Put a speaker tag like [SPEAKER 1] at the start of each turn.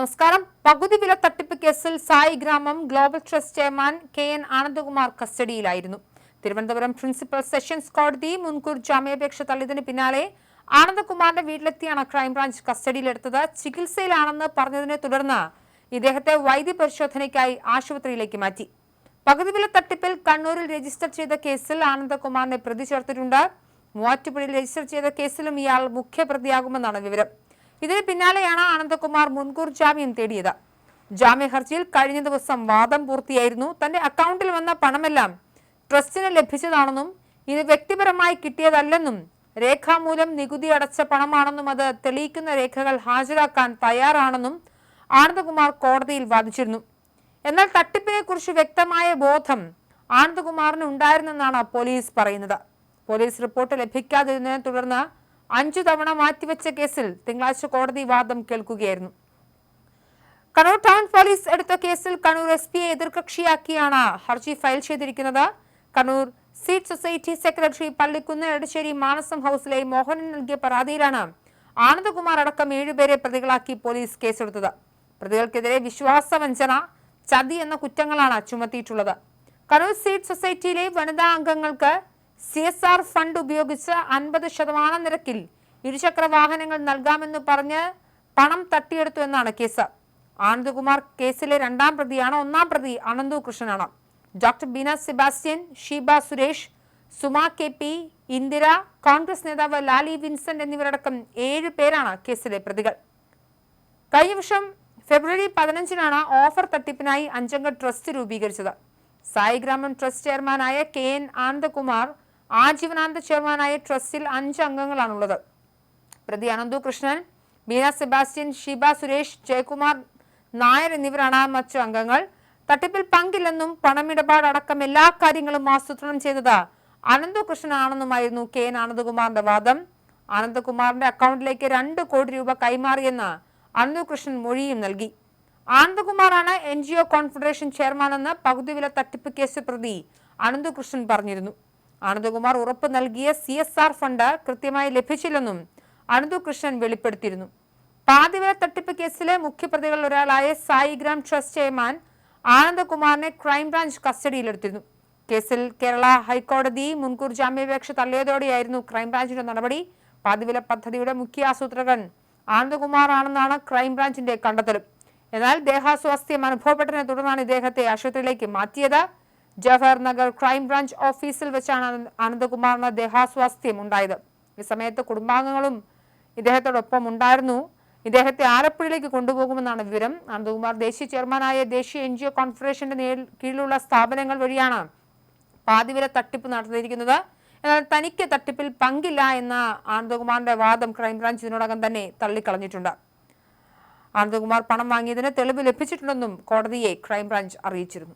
[SPEAKER 1] നമസ്കാരം. പകുതി വില തട്ടിപ്പ് കേസിൽ Sai Gramam global trust chairman K N Anandakumar കസ്റ്റഡിയിലായിരുന്നു. Thiruvananthapuram principal sessions കോടതി മുൻകൂർ ജാമ്യാപേക്ഷ തള്ളിയതിന് പിന്നാലെ ആനന്ദകുമാറിന്റെ വീട്ടിലെത്തിയാണ് ക്രൈംബ്രാഞ്ച് കസ്റ്റഡിയിലെടുത്തത്. ചികിത്സയിലാണെന്ന് പറഞ്ഞതിനെ തുടർന്ന് ഇദ്ദേഹത്തെ വൈദ്യ പരിശോധനയ്ക്കായി ആശുപത്രിയിലേക്ക് മാറ്റി. പകുതി വില തട്ടിപ്പിൽ കണ്ണൂരിൽ രജിസ്റ്റർ ചെയ്ത കേസിൽ ആനന്ദകുമാറിനെ പ്രതി ചേർത്തിട്ടുണ്ട്. മൂവാറ്റുപുഴയിൽ രജിസ്റ്റർ ചെയ്ത കേസിലും ഇയാൾ മുഖ്യപ്രതിയാകുമെന്നാണ് വിവരം. ഇതിന് പിന്നാലെയാണ് ആനന്ദകുമാർ മുൻകൂർ ജാമ്യം തേടിയത്. ജാമ്യ ഹർജിയിൽ കഴിഞ്ഞ ദിവസം വാദം പൂർത്തിയായിരുന്നു. തന്റെ അക്കൗണ്ടിൽ വന്ന പണമെല്ലാം ട്രസ്റ്റിന് ലഭിച്ചതാണെന്നും ഇത് വ്യക്തിപരമായി കിട്ടിയതല്ലെന്നും രേഖാമൂലം നികുതി അടച്ച പണമാണെന്നും അത് തെളിയിക്കുന്ന രേഖകൾ ഹാജരാക്കാൻ തയ്യാറാണെന്നും ആനന്ദകുമാർ കോടതിയിൽ വാദിച്ചിരുന്നു. എന്നാൽ തട്ടിപ്പിനെക്കുറിച്ച് വ്യക്തമായ ബോധം ആനന്ദകുമാറിന് ഉണ്ടായിരുന്നെന്നാണ് പോലീസ് പറയുന്നത്. പോലീസ് റിപ്പോർട്ട് ലഭിക്കാതിരുന്നതിനെ തുടർന്ന് അഞ്ചു തവണ മാറ്റിവെച്ച കേസിൽ തിങ്കളാഴ്ച കോടതി വാദം കേൾക്കുകയായിരുന്നു. കണ്ണൂർ ടൗൺ പോലീസ് എടുത്ത കേസിൽ കണ്ണൂർ എസ് പിയെ എതിർകക്ഷിയാക്കിയാണ് ഹർജി ഫയൽ ചെയ്തിരിക്കുന്നത്. Kannur seat society secretary Pallikkunnu Edassery Manasam ഹൌസിലെ മോഹനൻ നൽകിയ പരാതിയിലാണ് ആനന്ദകുമാർ അടക്കം ഏഴുപേരെ പ്രതികളാക്കി പോലീസ് കേസെടുത്തത്. പ്രതികൾക്കെതിരെ വിശ്വാസവഞ്ചന ചതി എന്ന കുറ്റങ്ങളാണ് ചുമത്തിയിട്ടുള്ളത്. കണ്ണൂർ സീറ്റ് സൊസൈറ്റിയിലെ വനിതാ അംഗങ്ങൾക്ക് സി എസ് ആർ ഫണ്ട് ഉപയോഗിച്ച് അൻപത് ശതമാനം നിരക്കിൽ ഇരുചക്ര വാഹനങ്ങൾ നൽകാമെന്ന് പറഞ്ഞ് പണം തട്ടിയെടുത്തു എന്നാണ് കേസ്. ആനന്ദകുമാർ കേസിലെ രണ്ടാം പ്രതിയാണ്. ഒന്നാം പ്രതി Ananthu കൃഷ്ണനാണ് doctor Beena Sebastian Sheeba Suresh Suma K P Indira Congress നേതാവ് ലാലി വിൻസെന്റ് എന്നിവരടക്കം ഏഴ് പേരാണ് കേസിലെ പ്രതികൾ. കഴിഞ്ഞ വർഷം ഫെബ്രുവരി പതിനഞ്ചിനാണ് ഓഫർ തട്ടിപ്പിനായി അഞ്ചംഗ ട്രസ്റ്റ് രൂപീകരിച്ചത്. സായിഗ്രാമം ട്രസ്റ്റ് ചെയർമാനായ കെ എൻ ആനന്ദകുമാർ ആജീവനാന്ത ചെയർമാനായ ട്രസ്റ്റിൽ അഞ്ച് അംഗങ്ങളാണുള്ളത്. പ്രതി അനന്തു കൃഷ്ണൻ ബീന സെബാസ്റ്റ്യൻ ഷീബ സുരേഷ് ജയകുമാർ നായർ എന്നിവരാണ് മറ്റു അംഗങ്ങൾ. തട്ടിപ്പിൽ പങ്കില്ലെന്നും പണമിടപാടടക്കം എല്ലാ കാര്യങ്ങളും ആസൂത്രണം ചെയ്തത് അനന്തു കൃഷ്ണനാണെന്നുമായിരുന്നു കെ എൻ ആനന്ദകുമാറിന്റെ വാദം. അനന്തകുമാറിന്റെ അക്കൗണ്ടിലേക്ക് രണ്ട് കോടി രൂപ കൈമാറിയെന്ന് അനന്തു കൃഷ്ണൻ മൊഴിയും നൽകി. ആനന്ദകുമാറാണ് എൻ ജി ഒ കോൺഫെഡറേഷൻ ചെയർമാനെന്ന് പകുതി വില തട്ടിപ്പ് കേസ് പ്രതി അനന്തു കൃഷ്ണൻ പറഞ്ഞിരുന്നു. ആനന്ദകുമാർ ഉറപ്പ് നൽകിയ സി എസ് ആർ ഫണ്ട് കൃത്യമായി ലഭിച്ചില്ലെന്നും അനന്തു കൃഷ്ണൻ വെളിപ്പെടുത്തിയിരുന്നു. പാതിവില തട്ടിപ്പ് കേസിലെ മുഖ്യപ്രതികളിൽ ഒരാളായ സായിഗ്രാം ട്രസ്റ്റ് ചെയർമാൻ ആനന്ദകുമാറിനെ ക്രൈംബ്രാഞ്ച് കസ്റ്റഡിയിലെടുത്തിരുന്നു. കേസിൽ കേരള ഹൈക്കോടതി മുൻകൂർ ജാമ്യാപേക്ഷ തള്ളിയതോടെയായിരുന്നു ക്രൈംബ്രാഞ്ചിന്റെ നടപടി. പാതിവില പദ്ധതിയുടെ മുഖ്യ ആസൂത്രകൻ ആനന്ദകുമാർ ആണെന്നാണ് ക്രൈംബ്രാഞ്ചിന്റെ കണ്ടെത്തൽ എന്നാൽ ദേഹാസ്വാസ്ഥ്യം അനുഭവപ്പെട്ടതിനെ തുടർന്നാണ് ഇദ്ദേഹത്തെ ആശുപത്രിയിലേക്ക് മാറ്റിയത്. ജവഹർ നഗർ ക്രൈംബ്രാഞ്ച് ഓഫീസിൽ വെച്ചാണ് അനന്തകുമാറിന് ദേഹാസ്വാസ്ഥ്യം ഉണ്ടായത് ഈ സമയത്ത് കുടുംബാംഗങ്ങളും ഇദ്ദേഹത്തോടൊപ്പം ഉണ്ടായിരുന്നു. ഇദ്ദേഹത്തെ ആലപ്പുഴയിലേക്ക് കൊണ്ടുപോകുമെന്നാണ് വിവരം. അനന്തകുമാർ ദേശീയ ചെയർമാനായ ദേശീയ എൻ ജി ഒ കോൺഫെഡറേഷന്റെ കീഴിലുള്ള സ്ഥാപനങ്ങൾ വഴിയാണ് പാതിവില തട്ടിപ്പ് നടത്തിയിരിക്കുന്നത്. എന്നാൽ തനിക്ക് തട്ടിപ്പിൽ പങ്കില്ല എന്ന ആനന്ദകുമാറിന്റെ വാദം ക്രൈംബ്രാഞ്ച് ഇതിനോടകം തന്നെ തള്ളിക്കളഞ്ഞിട്ടുണ്ട്. ആനന്ദകുമാർ പണം വാങ്ങിയതിന് തെളിവ് ലഭിച്ചിട്ടുണ്ടെന്നും കോടതിയെ ക്രൈംബ്രാഞ്ച് അറിയിച്ചിരുന്നു.